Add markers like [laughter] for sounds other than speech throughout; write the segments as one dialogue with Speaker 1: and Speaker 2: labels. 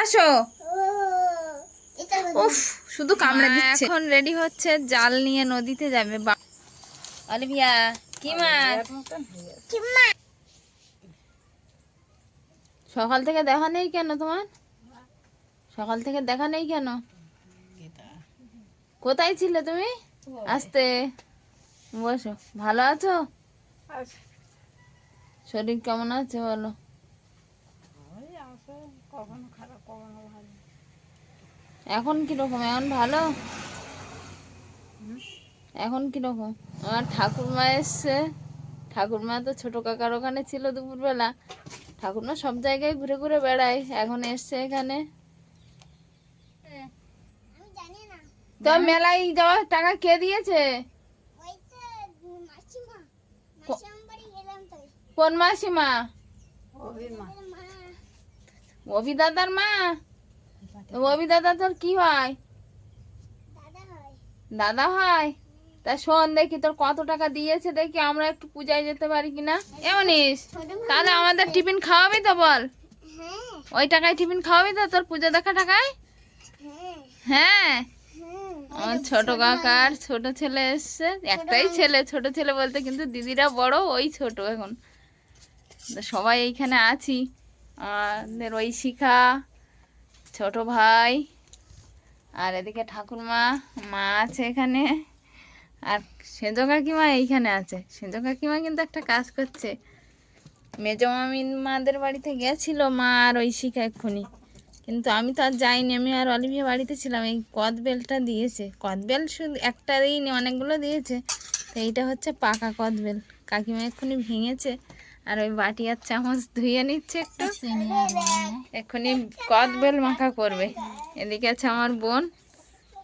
Speaker 1: আসো। উফ শুধু কামড়ে দিচ্ছে। এখন রেডি হচ্ছে জাল নিয়ে নদীতে যাবে। অলিভিয়া কি মাছ সকাল থেকে দেখা নেই কেন তোমার? সকাল থেকে দেখা নেই কেন? কোথায় ছিলে তুমি? আসতে। বসো। ভালো আছো? শরীর কেমন আছে বলো? এখন কীরকম? এখন ভালো? এখন কীরকম? আমার ঠাকুরমা এসছে। ঠাকুরমা তো ছোট কাকার ওখানে ছিল দুপুরবেলা। ঠাকুরমা সব জায়গায় ঘুরে ঘুরে বেড়ায় এখন এসছে এখানে। তো মেলায় যাওয়ার টাকা কে দিয়েছে? কোন মাসিমা? অভি দাদার মা? তো দাদা তোর কি হয়? দাদা হয়। তা শোন দেখি তোর কত টাকা দিয়েছে দেখি আমরা একটু পূজায় যেতে পারি কিনা? এমনিস তাহলে আমাদের টিফিন খাওয়াবি তো বল? ওই টাকায় টিফিন খাওয়াবি তো তোর পূজা দেখা টাকায়? হ্যাঁ। আমার ছোট কাকার ছোট ছেলে এসছে। একটাই ছেলে ছোট ছেলে বলতে কিন্তু দিদিরা বড় ওই ছোট এখন। সবাই এইখানে আছি। আমাদের ওই শিখা ছোট ভাই। আর এদিকে ঠাকুরমা, মা আছে এখানে। আর সেজ কাকিমা এইখানে আছে। সেজ কাকিমা কিন্তু একটা কাজ করছে। মেজ মামি মাদের বাড়িতে গেছিল মা আর শিখা এক্ষুনি। কিন্তু আমি তো আর যাইনি, আমি আর অলিভিয়া বাড়িতে ছিলাম। এই কদবেলটা দিয়েছে। কদবেল শুধু একটা দিইনি অনেকগুলো দিয়েছে। তো এইটা হচ্ছে পাকা কদবেল কাকিমা এক্ষুনি ভেঙেছে। আর ওই বাটি আর চামচ ধুয়ে নিচ্ছে একটু। এক্ষুনি কদবেল মাখা করবে। এদিকে আছে আমার বোন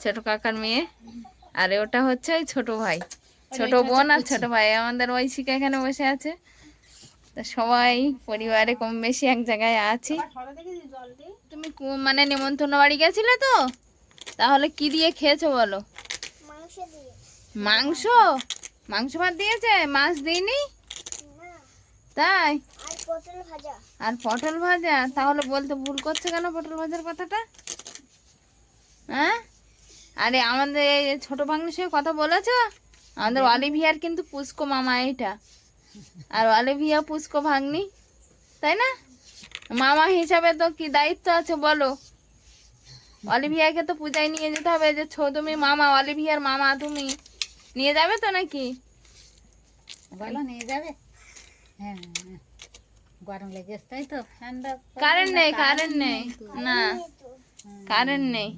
Speaker 1: ছোট কাকার মেয়ে। আর ওটা হচ্ছে ওই ছোট ভাই। ছোট বোন আর ছোট ভাই। আমাদের ওই শিখা এখানে বসে আছে। তা সবাই পরিবারে কম বেশি এক জায়গায় আছি। তুমি কু- মানে নিমন্ত্রণ বাড়ি গেছিলে তো? তাহলে কি দিয়ে খেয়েছো বলো? মাংস? মাংস ভাত দিয়েছে? মাছ দিইনি? তাই? আর পটল ভাজা। তাহলে বলতে ভুল করছে কেন পটল ভাজার কথাটা? হ্যাঁ? আরে আমাদের এই ছোট ভাগ্নির সঙ্গে কথা বলেছ? আমাদের অলিভিয়ার কিন্তু পুষ্কো মামা এইটা। আর অলিভিয়া পুষ্কো ভাগ্নি তাই না? মামা হিসাবে তো কি দায়িত্ব আছে বলো? অলিভিয়াকে তো পূজায় নিয়ে যেতে হবে যে ছো তুমি মামা অলিভিয়ার মামা তুমি। নিয়ে যাবে তো নাকি?
Speaker 2: বলো নিয়ে যাবে। হ্যাঁ হ্যাঁ। গরম লেগেছে তাই তো?
Speaker 1: কারেন্ট নেই কারেন্ট নেই না কারেন্ট নেই।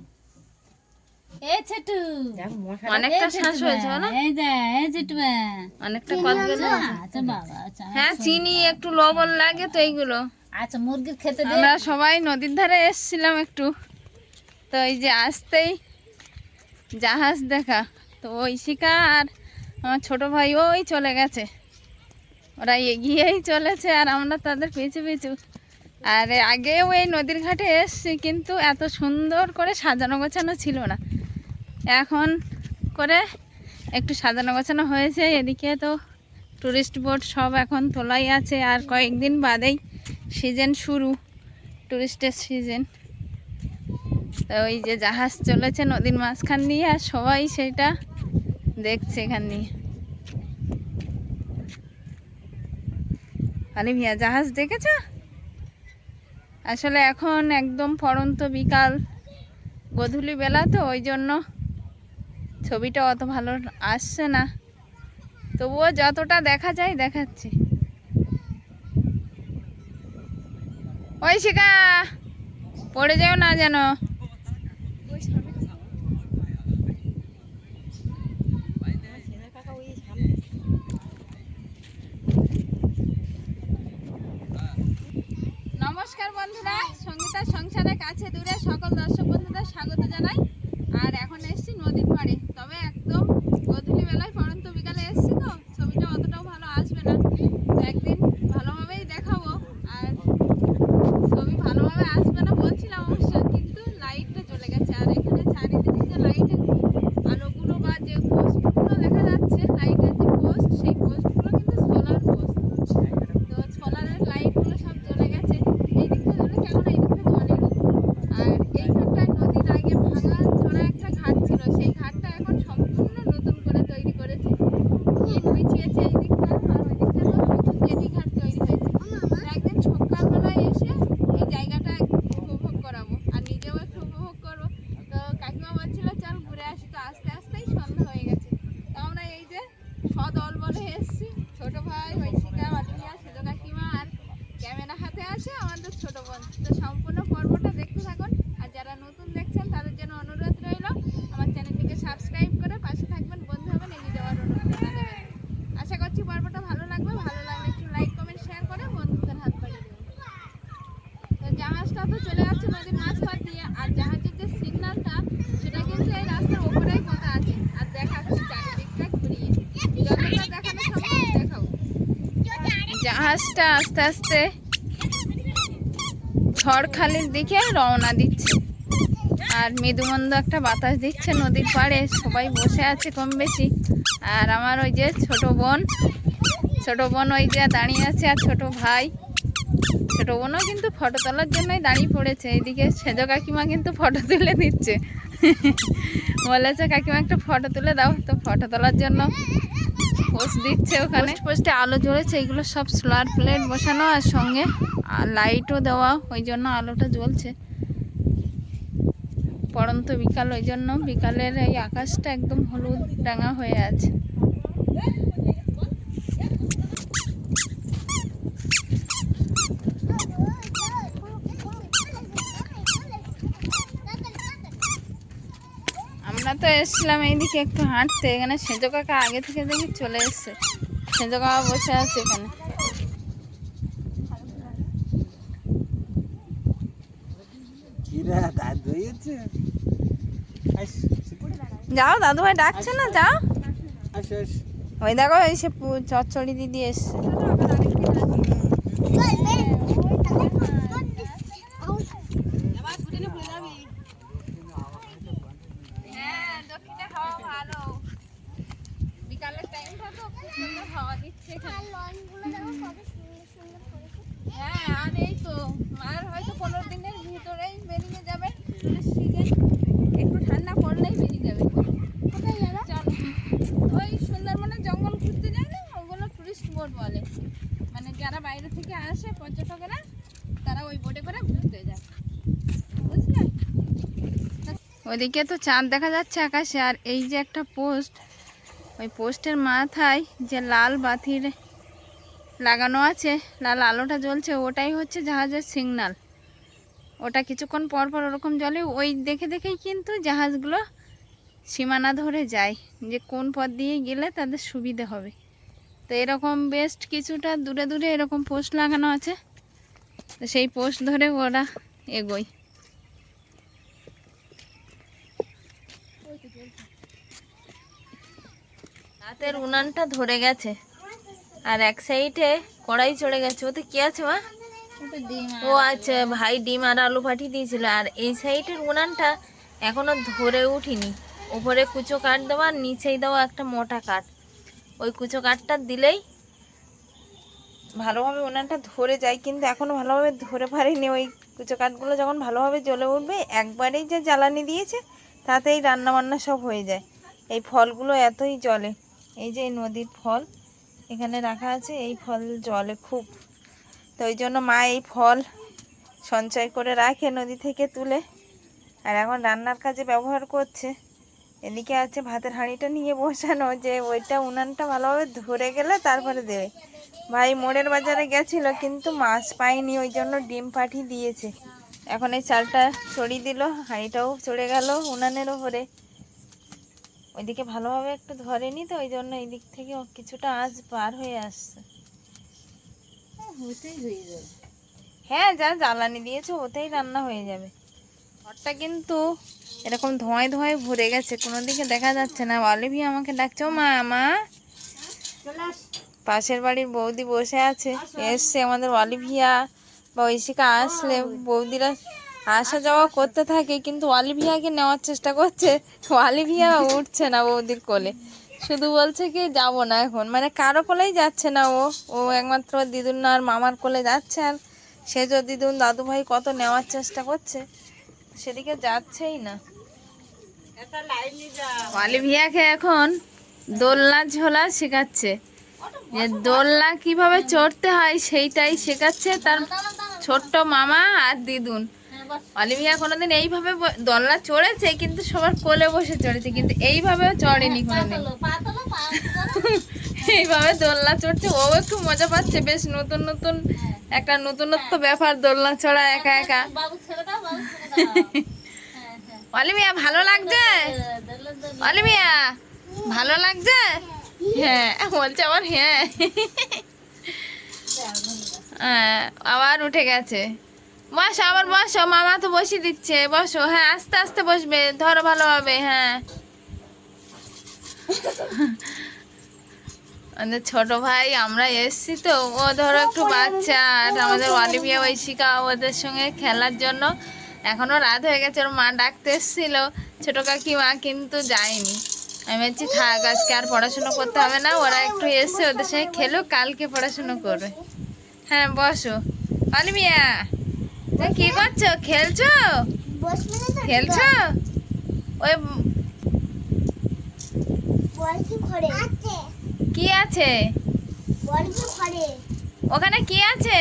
Speaker 2: এই ছোটু।
Speaker 1: অনেকটা শ্বাস হয়েছে না
Speaker 2: এই যা এই ছোটুয়া
Speaker 1: অনেকটা কথা বলে
Speaker 2: আচ্ছা বাবা আচ্ছা
Speaker 1: হ্যাঁ চিনি একটু লবণ লাগে তো এইগুলো।
Speaker 2: আচ্ছা মুরগির খেতে দে।
Speaker 1: আমরা সবাই নদীর ধারে এসেছিলাম একটু। তো এই যে আসতেই জাহাজ দেখা তো ওই শিকা আর আমার ছোট ভাই ওই চলে গেছে। ওরা এগিয়েই চলেছে আর আমরা তাদের পিছু পিছু। আর আগেও এই নদীর ঘাটে এসছি, কিন্তু এত সুন্দর করে সাজানো গোছানো ছিল না। এখন করে একটু সাজানো গোছানো হয়েছে, এদিকে তো টুরিস্ট বোট সব এখন তোলাই আছে আর কয়েকদিন বাদেই সিজন শুরু টুরিস্টের সিজন তো ওই যে জাহাজ চলেছে নদীর মাঝখান দিয়ে আর সবাই সেটা দেখছে এখান দিয়ে। আলিভিয়া জাহাজ দেখেছ? আসলে এখন একদম পড়ন্ত বিকাল, গধূলি বেলা তো, ওই জন্য ছবিটা অত ভালো আসছে না। তবুও যতটা দেখা যায়, দেখাচ্ছি। ওই শিখা পড়ে যেও না যেন নমস্কার বন্ধুরা সঙ্গীতা কাছে দূরে সকল দর্শক বন্ধুদের স্বাগত জানাই। আর এখন এসেছি নদীর পাড়ে। তবে একদম গধূলি বেলায় পরন্ত বিকালে এসেছি তো ছবিটা অতটাও ভালো আসবে না তো একদিন ভালোভাবেই দেখাবো আর ছবি ভালোভাবে আসবে না বলছিলাম অবশ্য কিন্তু লাইটটা চলে গেছে আর এখানে চারিদিকে যে লাইটের আলোগুলো বা যে পোস্টগুলো দেখা যাচ্ছে লাইটের যে পোস্ট সেই পোস্টগুলো কিন্তু সোলার পোস্ট তো সোলারের লাইটগুলো সব চলে গেছে এই দিকটা সাথে আছে আমাদের ছোট বোন তো সম্পূর্ণ পর্বটা দেখতে থাকুন আর যারা নতুন দেখছেন তাদের জন্য অনুরোধ রইল আমার চ্যানেলটিকে সাবস্ক্রাইব করে পাশে থাকবেন বন্ধু হবেন এগিয়ে যাওয়ার অনুরোধ জানাবেন আশা করছি পর্বটা ভালো লাগবে ভালো লাগলে একটু লাইক কমেন্ট শেয়ার করে বন্ধুদের হাত বাড়িয়ে দেবেন তো জাহাজটা তো চলে যাচ্ছে নদীর মাছ পার দিয়ে আর জাহাজের যে সিগন্যালটা সেটা কিন্তু এই রাস্তার ওপরেই কথা আছে আর দেখাচ্ছি চারিদিকটা ঘুরিয়ে যতটা দেখানো সম্ভব দেখাবো জাহাজটা আস্তে আস্তে ঝড়খালির দিকে রওনা দিচ্ছে। আর মৃদুমন্দ একটা বাতাস দিচ্ছে নদীর পাড়ে, সবাই বসে আছে কম বেশি। আর আমার ওই যে ছোট বোন ছোট বোন ওই যে দাঁড়িয়ে আছে আর ছোট ভাই। ছোট বোনও কিন্তু ফটো তোলার জন্যই দাঁড়িয়ে পড়েছে। এইদিকে সেজ কাকিমা কিন্তু ফটো তুলে দিচ্ছে। বলেছে, কাকিমা, একটা ফটো তুলে দাও। তো ফটো তোলার জন্য পোস্ট দিচ্ছে ওখানে। পোস্টে আলো জ্বলেছে, এগুলো সব সোলার প্লেট বসানো আর সঙ্গে লাইটও দেওয়া, ওই জন্য আলোটা জ্বলছে। পরন্ত বিকাল, ওই জন্য বিকালের এই আকাশটা একদম হলুদ রাঙা হয়ে আছে আমরা তো এসেছিলাম এইদিকে একটু হাঁটতে। এখানে সেজো কাকা আগে থেকে দেখি চলে এসছে। সেজো কাকা বসে আছে এখানে। যাও দাদু ভাই ডাকছে না যাও। ওই দেখো এই সে চচ্চড়ি দিদি এসছে হ্যাঁ দক্ষিণে হাওয়া ভালো বিকালের টাইমটা তো খুব সুন্দর হাওয়া দিচ্ছে এখানে হ্যাঁ আর এই তো আর হয়তো পনেরো দিনের ভিতরেই বেরিয়ে যাবে সিজন একটু ঠান্ডা পড়লেই বেরিয়ে যাবে চলো ওই সুন্দরবনের জঙ্গল ঘুরতে যায় না ওগুলো টুরিস্ট বোট বলে মানে যারা বাইরে থেকে আসে পর্যটকেরা তারা ওই বোটে করে ঘুরতে যায় বুঝলে ওইদিকে তো চাঁদ দেখা যাচ্ছে আকাশে, আর এই যে একটা পোস্ট, ওই পোস্টের মাথায় যে লাল বাতির লাগানো আছে, লাল আলোটা জ্বলছে, ওটাই হচ্ছে জাহাজের সিগনাল ওটা কিছুক্ষণ পর পর ওরকম জ্বলে, ওই দেখে দেখেই কিন্তু জাহাজগুলো সীমানা ধরে যায়, যে কোন পথ দিয়ে গেলে তাদের সুবিধে হবে। তো এরকম বেস্ট কিছুটা দূরে দূরে এরকম পোস্ট লাগানো আছে, তো সেই পোস্ট ধরে ওরা এগোয়। রাতের উনানটা ধরে গেছে। আর এক সাইডে কড়াই চড়ে গেছে। ওতে কি আছে মা?
Speaker 2: ডিম
Speaker 1: ও আচ্ছা ভাই ডিম আর আলু পাঠিয়ে দিয়েছিল। আর এই সাইডের উনানটা এখনও ধরে উঠিনি। ওপরে কুচো কাঠ দেওয়া আর নিচেই দেওয়া একটা মোটা কাঠ। ওই কুচো কাঠটা দিলেই ভালোভাবে উনানটা ধরে যায়। কিন্তু এখনও ভালোভাবে ধরে পারিনি। ওই কুচো কাঠগুলো যখন ভালোভাবে জ্বলে উঠবে একবারেই যে জ্বালানি দিয়েছে তাতেই রান্না বান্না সব হয়ে যায়। এই ফলগুলো এতই জলে এই যে নদীর ফল, এখানে রাখা আছে, এই ফল জলে খুব। তো ওই জন্য মা এই ফল সঞ্চয় করে রাখে নদী থেকে তুলে। আর এখন রান্নার কাজে ব্যবহার করছে। এদিকে আছে ভাতের হাঁড়িটা নিয়ে বসানো, যে ওইটা উনানটা ভালোভাবে ধরে গেলে তারপরে দেবে। ভাই মোড়ের বাজারে গেছিল, কিন্তু মাছ পাইনি, ওই জন্য ডিম পাঠিয়ে দিয়েছে। এখন এই চালটা ছড়িয়ে দিল, হাঁড়িটাও চড়ে গেল উনানের ওপরে। ওইদিকে ভালোভাবে একটু ধরেনি তো ওই জন্য এই দিক থেকে কিছুটা আজ পার হয়ে আসছে।
Speaker 2: হতেই হয়ে যাবে।
Speaker 1: হ্যাঁ যা জ্বালানি দিয়েছে ওতেই রান্না হয়ে যাবে। ঘরটা কিন্তু এরকম ধোঁয়ায় ধোঁয়ায় ভরে গেছে কোনো দিকে দেখা যাচ্ছে না। অলিভি আমাকে ডাকছে ও মা মা। পাশের বাড়ির বৌদি বসে আছে এসছে আমাদের অলিভিয়া বা ঐশিকা আসলে বৌদিরা আসা যাওয়া করতে থাকে কিন্তু অলিভিয়াকে নেওয়ার চেষ্টা করছে। অলিভিয়া উঠছে না বৌদির কোলে। শুধু বলছে কি যাব না এখন। মানে কারও কোলেই যাচ্ছে না ও। ও একমাত্র দিদুন আর মামার কোলে যাচ্ছে আর সে যদি দিদুন দাদু ভাই কত নেওয়ার চেষ্টা করছে সেদিকে যাচ্ছেই না। অলিভিয়াকে এখন দোলনা ঝোলা শেখাচ্ছে। যে দোলনা কীভাবে চড়তে হয় সেইটাই শেখাচ্ছে তার ছোট্ট মামা আর দিদুন। অলিভিয়া কোনোদিন এইভাবে দোলনা চড়েছে কিন্তু সবার কোলে বসে চড়েছে কিন্তু এইভাবেও চড়েনি কোনোদিন। [laughs] এইভাবে দোলনা চড়ছে ও একটু মজা পাচ্ছে বেশ নতুন নতুন একটা নতুনত্ব ব্যাপার দোলনা চড়া একা একা।
Speaker 2: হ্যাঁ হ্যাঁ।
Speaker 1: অলিমিয়া ভালো লাগছে? অলিমিয়া ভালো লাগছে? হ্যাঁ বলছে আবার হ্যাঁ। হ্যাঁ, আবার উঠে গেছে। বসো আবার বসো, মামা তো বসিয়ে দিচ্ছে, বসো হ্যাঁ আস্তে আস্তে বসবে, ধরো ভালোভাবে হ্যাঁ। আমাদের ছোট ভাই, আমরা এসছি তো, ও ধরো একটু বাচ্চা, আর আমাদের অলিভিয়া ঐশিকা, ওদের সঙ্গে খেলার জন্য এখনও রাত হয়ে গেছে, ওর মা ডাকতে এসেছিল, ছোট কাকিমা কিন্তু যায়নি। আমি বলছি, থাক, আজকে আর পড়াশুনো করতে হবে না, ওরা একটু এসছে ওদের সঙ্গে খেলো, কালকে পড়াশুনো করবে। হ্যাঁ বসো। অলিভিয়া! তুমি কি করছ? খেলছো? খেলছো? ওই কি আছে? ওখানে কি আছে?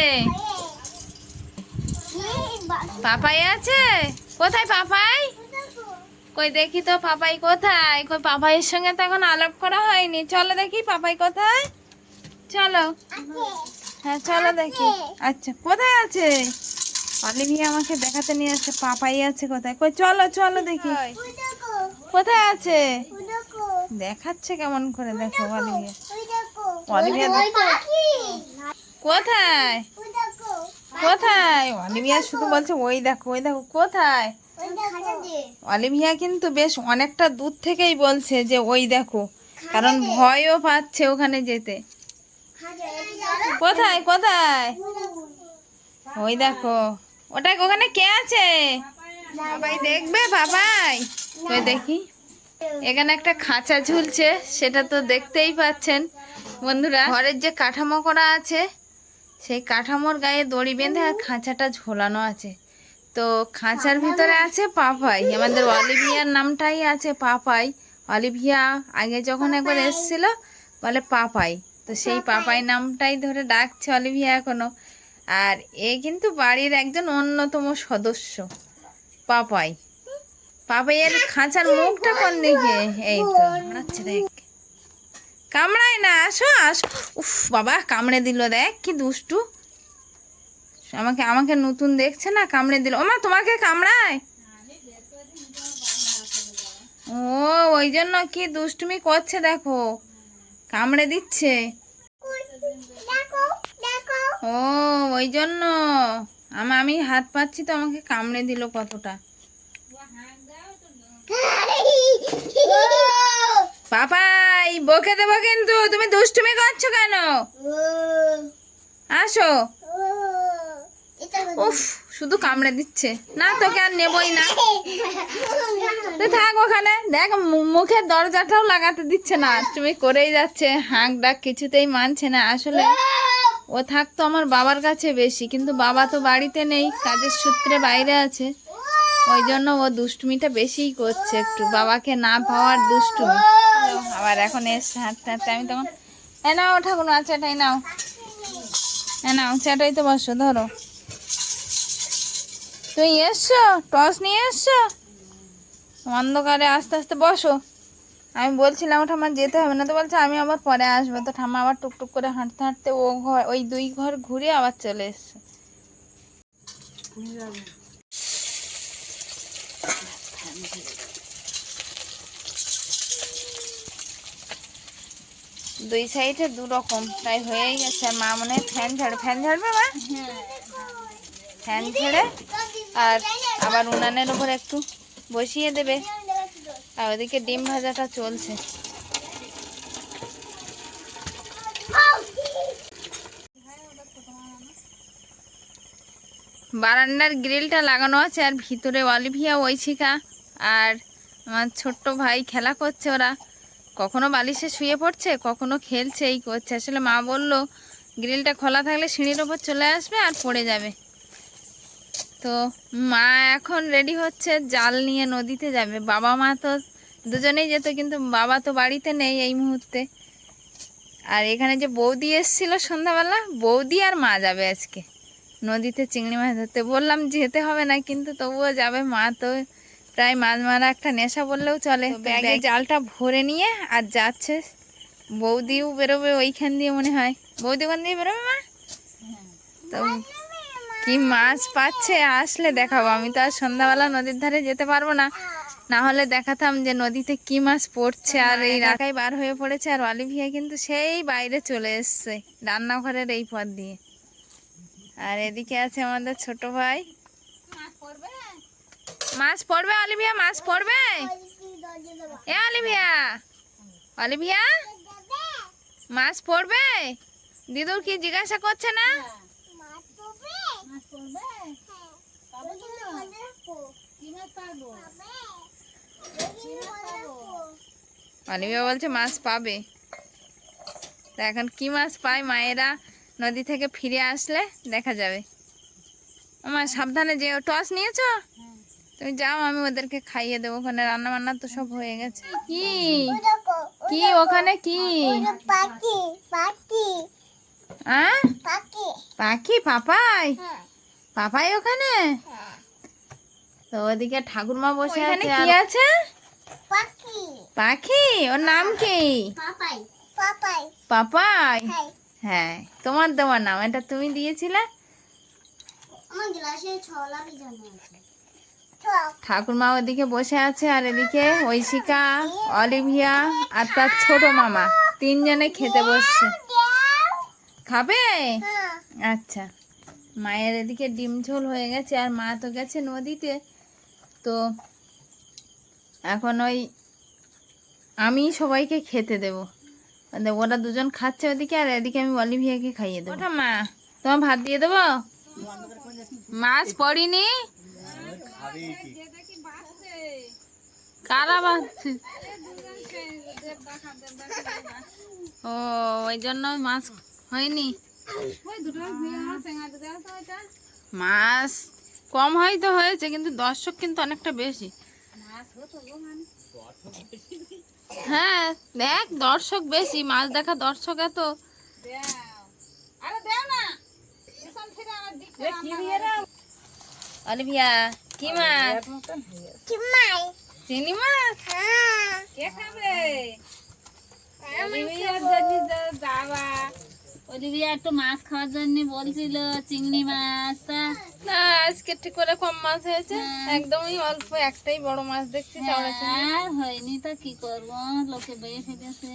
Speaker 1: পাপাই আছে? কোথায় পাপাই? কই দেখি তো পাপাই কোথায়? কই পাপাইয়ের সঙ্গে তো এখন আলাপ করা হয়নি। চলো দেখি পাপাই কোথায়? চলো। হ্যাঁ চলো দেখি। আচ্ছা কোথায় আছে? অলিভিয়া আমাকে দেখাতে নিয়ে আসছে পাপাই আছে কোথায়? কই চলো চলো দেখি। কোথায়? আছে? দেখাচ্ছে কেমন করে দেখো অলিভিয়া অলিভিয়া দেখ- কোথায়? কোথায়? অলিভিয়া শুধু বলছে ওই দেখো ওই দেখো কোথায়? অলিভিয়া কিন্তু বেশ অনেকটা দূর থেকেই বলছে যে ওই দেখো। কারণ ভয়ও পাচ্ছে ওখানে যেতে। কোথায় কোথায়? ওই দেখো। ওটা ওখানে কে আছে? বাবাই দেখবে বাবাই। ওই দেখি। এখানে একটা খাঁচা ঝুলছে সেটা তো দেখতেই পাচ্ছেন বন্ধুরা। ঘরের যে কাঠামো করা আছে সেই কাঠামোর গায়ে দড়ি বেঁধে আর খাঁচাটা ঝোলানো আছে। তো খাঁচার ভিতরে আছে পাপাই। আমাদের অলিভিয়ার নামটাই আছে পাপাই। অলিভিয়া আগে যখন একবার এসেছিল বলে পাপাই। তো সেই পাপাই নামটাই ধরে ডাকছে অলিভিয়া এখনও। আর এ কিন্তু বাড়ির একজন অন্যতম সদস্য। পাপাই। পাপাইয়ের খাঁচার মুখটা কোন দিকে? এই তো দেখ। কামড়ায় না, আসো আসো। উফ, বাবা, কামড়ে দিল, দেখ, কি দুষ্টু। আমাকে আমাকে নতুন দেখছে না, কামড়ে দিল। ওমা, তোমাকে কামড়ায়? ও, ওই জন্য কি দুষ্টুমি করছে, দেখো। কামড়ে দিচ্ছে। ও ওই জন্য আমি হাত পাচ্ছি তো, আমাকে কামড়ে দিল কতটা। পাপাই বকে দেবো কিন্তু, তুমি দুষ্টুমি করছ কেন? আসো। উফ, শুধু কামড়ে দিচ্ছে। না তোকে আর নেবই না। তুই থাক ওখানে। দেখ মুখের দরজাটাও লাগাতে দিচ্ছে না। তুমি করেই যাচ্ছে। হাঁক ডাক কিছুতেই মানছে না। আসলে ও থাকতো আমার বাবার কাছে বেশি, কিন্তু বাবা তো বাড়িতে নেই, কাজের সূত্রে বাইরে আছে। ওই জন্য ও দুষ্টুমিটা বেশিই করছে একটু, বাবাকে না পাওয়ার দুষ্টুমি। আবার এখন এসছে হাঁটতে হাঁটতে, আমি তখন, এ নাও ঠাকুর চাটাই নাও। এ নাও, চাটাই তো বসো, ধরো। তুমি এসছো? টস নিয়ে এসছো? অন্ধকারে আস্তে আস্তে বসো। আমি বলছিলাম আমার যেতে হবে না। তো বলছে, আমি আবার পরে আসব। তো ঠাম্মা আবার টুকটুক করে হাঁটতে হাঁটতে ও ঘর, ওই দুই ঘর ঘুরে আবার চলে এসছে। দুই সাইডে দু রকম, তাই হয়েই গেছে। মা মনে হয় ফ্যান ঝাড়ে ফ্যান ঝাড়বে মা? ফ্যান ঝেড়ে আর আবার উনানের উপর একটু বসিয়ে দেবে। আর ওদিকে ডিম ভাজাটা চলছে। বারান্দার গ্রিলটা লাগানো আছে, আর ভিতরে অলিভিয়া ঐশিকা আর আমার ছোট্ট ভাই খেলা করছে ওরা। কখনো বালিশে শুয়ে পড়ছে, কখনো খেলছে, এই করছে। আসলে মা বলল, গ্রিলটা খোলা থাকলে সিঁড়ির ওপর চলে আসবে আর পড়ে যাবে। তো মা এখন রেডি হচ্ছে জাল নিয়ে নদীতে যাবে। বাবা মা তো দুজনেই যেত কিন্তু বাবা তো বাড়িতে নেই এই মুহূর্তে। আর এখানে যে বৌদি এসেছিল সন্ধ্যাবেলা বৌদি আর মা যাবে আজকে। নদীতে চিংড়ি মাছ ধরতে। বললাম যেতে হবে না কিন্তু তবুও যাবে। মা তো প্রায় মাছ মারা একটা নেশা বললেও চলে। ব্যাগে জালটা ভরে নিয়ে আর যাচ্ছে। বৌদিও বেরোবে ওইখান দিয়ে মনে হয়। বৌদি ওখান দিয়ে বেরোবে মা? তো তো কি মাছ পাচ্ছে? আসলে দেখাবো আমি তো আর সন্ধ্যাবেলা নদীর ধারে যেতে পারব না। না হলে দেখাতাম যে নদীতে কি মাছ পড়ছে আর এই রাখাই বার হয়ে পড়েছে আর অলিভিয়া কিন্তু সেই বাইরে চলে এসছে রান্নাঘরের এই পথ দিয়ে। আর এদিকে আছে আমাদের ছোট ভাই। মাছ পড়বে? অলিভিয়া মাছ পড়বে? এ অলিভিয়া অলিভিয়া? মাছ পড়বে? দিদুর কি জিজ্ঞাসা করছে না?
Speaker 2: মাছ পড়বে পাবো তো? কি মাছ পাবো?
Speaker 1: বলছে মাছ পাবে। তা এখন কি মাছ পায় মায়েরা নদী থেকে ফিরে আসলে দেখা যাবে। আমার সাবধানে যে টস নিয়েছ? তুমি যাও আমি ওদেরকে খাইয়ে দেবো। ওখানে রান্না বান্না তো সব হয়ে গেছে। কি? কি ওখানে কি?
Speaker 3: পাখি পাখি।
Speaker 1: আহ
Speaker 3: পাখি।
Speaker 1: পাখি? পাপাই? পাপাই ওখানে? তো ওদিকে ঠাকুরমা বসে আছে কি আছে?
Speaker 3: পাখি।
Speaker 1: পাখি? ওর নাম কি?
Speaker 3: পাপাই। পাপাই।
Speaker 1: পাপাই? হ্যাঁ। তোমার দেওয়ার নাম এটা তুমি দিয়েছিলে?
Speaker 3: আমার গ্লাসে ছলা বিজানো আছে ছক
Speaker 1: ঠাকুরমা ওদিকে বসে আছে আর এদিকে ঐশিকা অলিভিয়া আর তার ছোট মামা। তিনজনে খেতে বসছে। খাবে
Speaker 3: হ্যাঁ
Speaker 1: আচ্ছা মায়ের এদিকে ডিম ঝোল হয়ে গেছে আর মা তো গেছে নদীতে তো এখন ওই আমি সবাইকে খেতে দেবো মানে ওরা দুজন খাচ্ছে ওদিকে আর এদিকে আমি অলিভিয়াকে খাইয়ে দেবো ওটা মা তোমার ভাত দিয়ে দেবো মাছ পড়িনি কারা বাঁধছে ও ওই জন্য মাছ হয়নি? মাছ কম হয়তো হয়েছে কিন্তু দর্শক কিন্তু অনেকটা বেশি। হ্যাঁ দেখ দর্শক বেশি মাছ দেখা দর্শক এত। অলিভিয়া কি মাছ? চিনি মাছ?
Speaker 3: হ্যাঁ।
Speaker 2: কে খাবে? একটু মাছ খাওয়ার জন্য বলছিল চিংড়ি মাছ তা
Speaker 1: না আজকে ঠিক করে কম মাছ হয়েছে। একদমই অল্প একটাই বড় মাছ দেখছি
Speaker 2: আর হয়নি তো কি করব? লোকে বেয়ে ফেলেছে।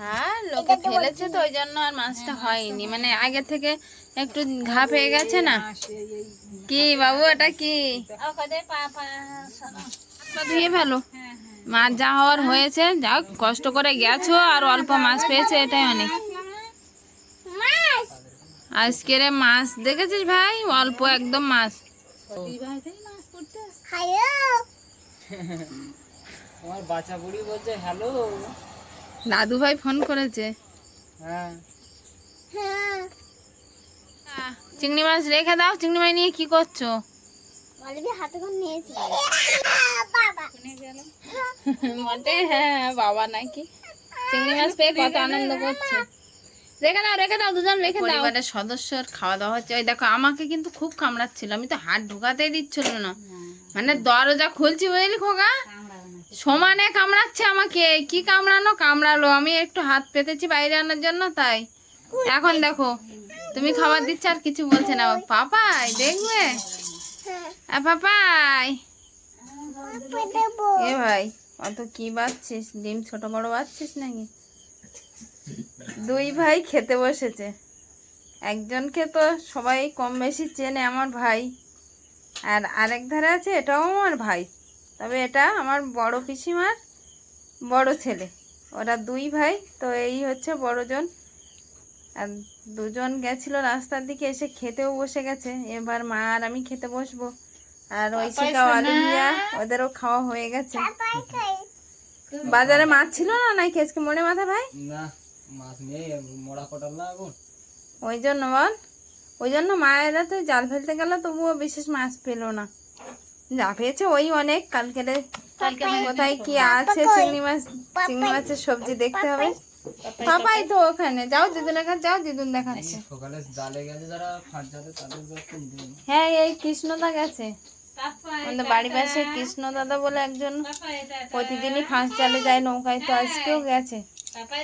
Speaker 1: হ্যাঁ লোকে ফেলেছে তো ওই জন্য আর মাছটা হয়নি। মানে আগে থেকে একটু ঘা পেয়ে গেছে না। কি বাবু এটা কি? ধুয়ে ফেলো। মাছ যা হওয়ার হয়েছে যাও কষ্ট করে গেছো আর অল্প মাছ পেয়েছে এটাই অনেক।
Speaker 3: মাছ।
Speaker 1: আজকের এ মাছ দেখেছিস ভাই? অল্প একদম মাছ।
Speaker 2: মাছ করতে
Speaker 3: খাইও।
Speaker 4: আমার বাচ্চা বুড়ি বলছে হ্যালো
Speaker 1: দাদু ভাই ফোন করেছে।
Speaker 4: হ্যাঁ।
Speaker 3: হ্যাঁ।
Speaker 1: চিংড়ি মাছ রেখে দাও চিংড়ি মাছ নিয়ে কি করছ?
Speaker 3: হাতে করে নিয়েছি। [laughs]
Speaker 1: হ্যাঁ বাবা নাকি। চিংড়ি মাছ পেয়ে কত আনন্দ করছে। রেখে দাও রেখে দাও দুজন রেখে দাও। পরিবারের সদস্যর খাওয়া দাওয়া হচ্ছে। ওই দেখো আমাকে কিন্তু খুব কামড়াচ্ছিল। আমি তো হাত ঢুকাতেই দিচ্ছিল না। মানে দরজা খুলছি বুঝলি খোকা? সমানে কামড়াচ্ছে আমাকে। কি কামড়ানো? কামড়ালো। আমি একটু হাত পেতেছি বাইরে আনার জন্য তাই। এখন দেখো তুমি খাবার দিচ্ছ আর কিছু বলছে না। পাপাই দেখবে? আ, পাপাই। এ ভাই অত কি বাচ্ছিস ডিম ছোট বড় বাচ্ছিস নাকি? দুই ভাই খেতে বসেছে। একজনকে তো সবাই কম বেশি চেনে আমার ভাই। আর আরেক ধারে আছে এটাও আমার ভাই। তবে এটা আমার বড় পিসিমার বড় ছেলে। ওরা দুই ভাই তো এই হচ্ছে বড়জন। আর দুজন গেছিল রাস্তার দিকে এসে খেতেও বসে গেছে। এবার মা আর আমি খেতে বসবো। আর ওই শিকা অলিভিয়া ওদেরও খাওয়া হয়ে গেছে। বাজারে মাছ ছিল না নাকি? আজকে মনে মাথা ভাই?
Speaker 4: না। মাছ নেই মোড়া কটার না এখন
Speaker 1: ওই জন্য বল। ওই জন্য মায়েরা তো জাল ফেলতে গেল তবুও বিশেষ মাছ পেল না। যা পেয়েছে ওই অনেক। কালকে কোথায় কি আছে চিংড়ি মাছ চিংড়ি মাছের সবজি দেখতে হবে। পাপাই তো ওখানে। যাও দিদুনের কাছে যাও দিদুন দেখাচ্ছে।
Speaker 4: সকালে জালে গেছে যারা ফাঁস জালে তাদের
Speaker 1: হ্যাঁ এই কৃষ্ণদা গেছে। আমাদের বাড়ির পাশে কৃষ্ণ দাদা বলে একজন। প্রতিদিনই ফাঁস জালে যায় নৌকায়। তো আজকেও গেছে।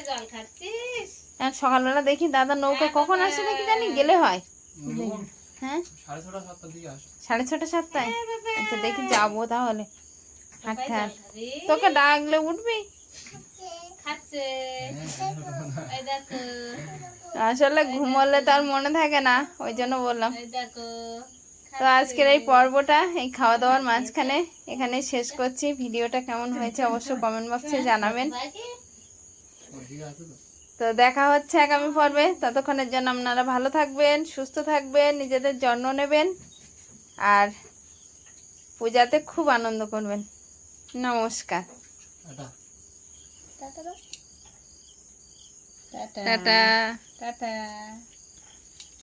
Speaker 2: জল খাচ্ছিস?
Speaker 1: আর সকালবেলা দেখি দাদা নৌকা কখন আসে নাকি জানি? গেলে হয়। হ্যাঁ?
Speaker 4: সাড়ে ছটা
Speaker 1: সাতটায়? আচ্ছা দেখি যাব তাহলে। হাঁটতে হাঁটতে তোকে ডাকলে উঠবি?
Speaker 2: খাচ্ছে। এই দেখো।
Speaker 1: আসলে ঘুমোলে তার মনে থাকে না ওই জন্য বললাম। তো আজকের এই পর্বটা এই খাওয়া দাওয়ার মাঝখানে। এখানে শেষ করছি। ভিডিওটা কেমন হয়েছে অবশ্যই কমেন্ট বক্সে জানাবেন।
Speaker 4: তো?
Speaker 1: তো দেখা হচ্ছে আগামী পর্বে। ততক্ষণের জন্য আপনারা ভালো থাকবেন সুস্থ থাকবেন নিজেদের যত্ন নেবেন আর পূজাতে খুব আনন্দ করবেন। নমস্কার। Ta ta.
Speaker 2: Ta ta.